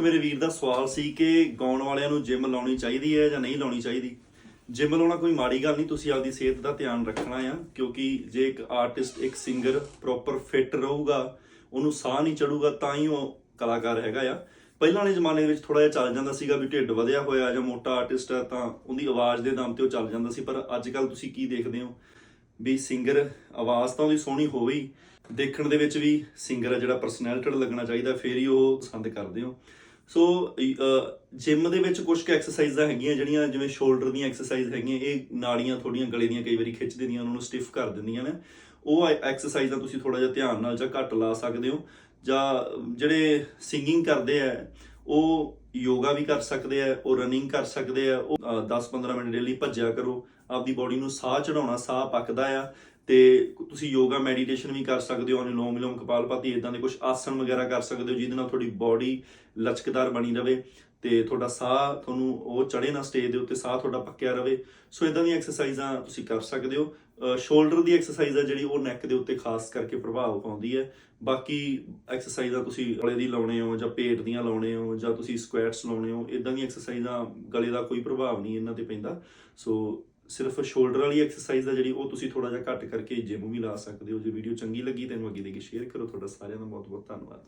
ਮੇਰੇ ਵੀਰ ਦਾ ਸਵਾਲ ਸੀ ਕਿ ਗਾਉਣ ਵਾਲਿਆਂ ਨੂੰ ਜਿਮ ਲਾਉਣੀ ਚਾਹੀਦੀ ਹੈ ਜਾਂ ਨਹੀਂ ਲਾਉਣੀ ਚਾਹੀਦੀ? ਜਿਮ ਲਾਉਣਾ ਕੋਈ ਮਾੜੀ ਗੱਲ ਨਹੀਂ, ਤੁਸੀਂ ਆਪਦੀ ਸਿਹਤ ਦਾ ਧਿਆਨ ਰੱਖਣਾ ਆ, ਕਿਉਂਕਿ ਜੇ ਇੱਕ ਆਰਟਿਸਟ ਇੱਕ ਸਿੰਗਰ ਪ੍ਰੋਪਰ ਫਿੱਟ ਰਹੂਗਾ, ਉਹਨੂੰ ਸਾਹ ਨਹੀਂ ਚੜੂਗਾ, ਤਾਂ ਹੀ ਉਹ ਕਲਾਕਾਰ ਹੈਗਾ ਆ। ਪਹਿਲਾਂ ਵਾਲੇ ਜ਼ਮਾਨੇ ਵਿੱਚ ਥੋੜਾ ਜਿਹਾ ਚੱਲ ਜਾਂਦਾ ਸੀਗਾ ਵੀ ਢਿੱਡ ਵਧਿਆ ਹੋਇਆ ਜਾਂ ਮੋਟਾ ਆਰਟਿਸਟ ਆ, ਤਾਂ ਉਹਦੀ ਆਵਾਜ਼ ਦੇ ਦਮ ਤੇ ਉਹ ਚੱਲ ਜਾਂਦਾ ਸੀ, ਪਰ ਅੱਜ ਕੱਲ ਤੁਸੀਂ ਕੀ ਦੇਖਦੇ ਹੋ? ਵੀ ਸਿੰਗਰ ਆਵਾਜ਼ ਤਾਂ ਉਹਦੀ ਸੋਹਣੀ ਹੋਵੇ ਦੇਖਣ ਦੇ ਵਿੱਚ ਵੀ ਸਿੰਗਰ ਆ ਜਿਹੜਾ ਪਰਸਨੈਲਿਟਡ ਲੱਗਣਾ ਚਾਹੀਦਾ, ਫੇਰ ਹੀ ਉਹ ਪਸੰਦ ਕਰਦੇ ਹੋ। ਸੋ ਜਿਮ ਦੇ ਵਿੱਚ ਕੁਝ ਕੁ ਐਕਸਰਸਾਈਜ਼ਾਂ ਹੈਗੀਆਂ ਜਿਹੜੀਆਂ ਜਿਵੇਂ ਸ਼ੋਲਡਰ ਦੀਆਂ ਐਕਸਰਸਾਈਜ਼ ਹੈਗੀਆਂ, ਇਹ ਨਾੜੀਆਂ, ਥੋੜੀਆਂ ਗਲੇ ਦੀਆਂ ਕਈ ਵਾਰੀ ਖਿੱਚ ਦਿੰਦੀਆਂ, ਉਹਨਾਂ ਨੂੰ ਸਟਿਫ ਕਰ ਦਿੰਦੀਆਂ ਨੇ। ਉਹ ਐਕਸਰਸਾਈਜ਼ਾਂ ਤੁਸੀਂ ਥੋੜਾ ਜਿਹਾ ਧਿਆਨ ਨਾਲ ਜਾਂ ਘੱਟ ਲਾ ਸਕਦੇ ਹੋ। ਜਾਂ ਜਿਹੜੇ ਸਿੰਗਿੰਗ ਕਰਦੇ ਆ ਉਹ ਯੋਗਾ ਵੀ ਕਰ ਸਕਦੇ ਆ ਉਹ ਰਨਿੰਗ ਕਰ ਸਕਦੇ ਆ ਉਹ 10-15 ਮਿੰਟ ਡੇਲੀ ਭੱਜਿਆ ਕਰੋ। ਆਪਦੀ ਬਾਡੀ ਨੂੰ ਸਾਹ ਚੜਾਉਣਾ ਸਾਹ ਪੱਕਦਾ ਆ। ਤੇ ਤੁਸੀਂ ਯੋਗਾ ਮੈਡੀਟੇਸ਼ਨ ਵੀ ਕਰ ਸਕਦੇ ਹੋ, ਅਨੁਲੋਮ ਵਿਲੋਮ ਕਪਾਲਭਾਤੀ ਇਦਾਂ ਦੇ ਕੁਝ ਆਸਣ ਵਗੈਰਾ ਕਰ ਸਕਦੇ ਹੋ, ਜਿਹਦੇ ਨਾਲ ਤੁਹਾਡੀ ਬਾਡੀ ਲਚਕਦਾਰ ਬਣੀ ਰਵੇ ਤੇ ਤੁਹਾਡਾ ਸਾਹ ਤੁਹਾਨੂੰ ਉਹ ਚੜੇ ਨਾ ਸਟੇਜ ਦੇ ਉੱਤੇ ਸਾਹ ਤੁਹਾਡਾ ਪੱਕਿਆ ਰਵੇ। ਸੋ ਇਦਾਂ ਦੀਆਂ ਐਕਸਰਸਾਈਜ਼ਾਂ ਤੁਸੀਂ ਕਰ ਸਕਦੇ ਹੋ। ਸ਼ੋਲਡਰ ਦੀ ਐਕਸਰਸਾਈਜ਼ ਆ ਜਿਹੜੀ ਉਹ ਨੈਕ ਦੇ ਉੱਤੇ ਖਾਸ ਕਰਕੇ ਪ੍ਰਭਾਵ ਪਾਉਂਦੀ ਹੈ। ਬਾਕੀ ਐਕਸਰਸਾਈਜ਼ਾਂ ਤੁਸੀਂ ਗਲੇ ਦੀ ਲਾਉਣੇ ਹੋ ਜਾਂ ਪੇਟ ਦੀਆਂ ਲਾਉਣੇ ਹੋ ਜਾਂ ਤੁਸੀਂ ਸਕੁਐਟਸ ਲਾਉਣੇ ਹੋ ਇਦਾਂ ਦੀਆਂ ਐਕਸਰਸਾਈਜ਼ਾਂ ਗਲੇ ਦਾ ਕੋਈ ਪ੍ਰਭਾਵ ਨਹੀਂ ਇਹਨਾਂ ਤੇ ਪੈਂਦਾ। ਸੋ ਸਿਰਫ ਸ਼ੋਲਡਰ ਵਾਲੀ ਐਕਸਰਸਾਈਜ਼ ਆ ਜਿਹੜੀ ਉਹ ਤੁਸੀਂ ਥੋੜਾ ਜਿਹਾ ਘੱਟ ਕਰਕੇ ਜਿਮ ਵੀ ਲਾ ਸਕਦੇ ਹੋ। ਜੇ ਵੀਡੀਓ ਚੰਗੀ ਲੱਗੀ ਤਾਂ ਇਹਨੂੰ ਅੱਗੇ ਦੇ ਕੇ ਸ਼ੇਅਰ ਕਰੋ। ਤੁਹਾਡਾ ਸਾਰਿਆਂ ਦਾ ਬਹੁਤ ਬਹੁਤ ਧੰਨਵਾਦ।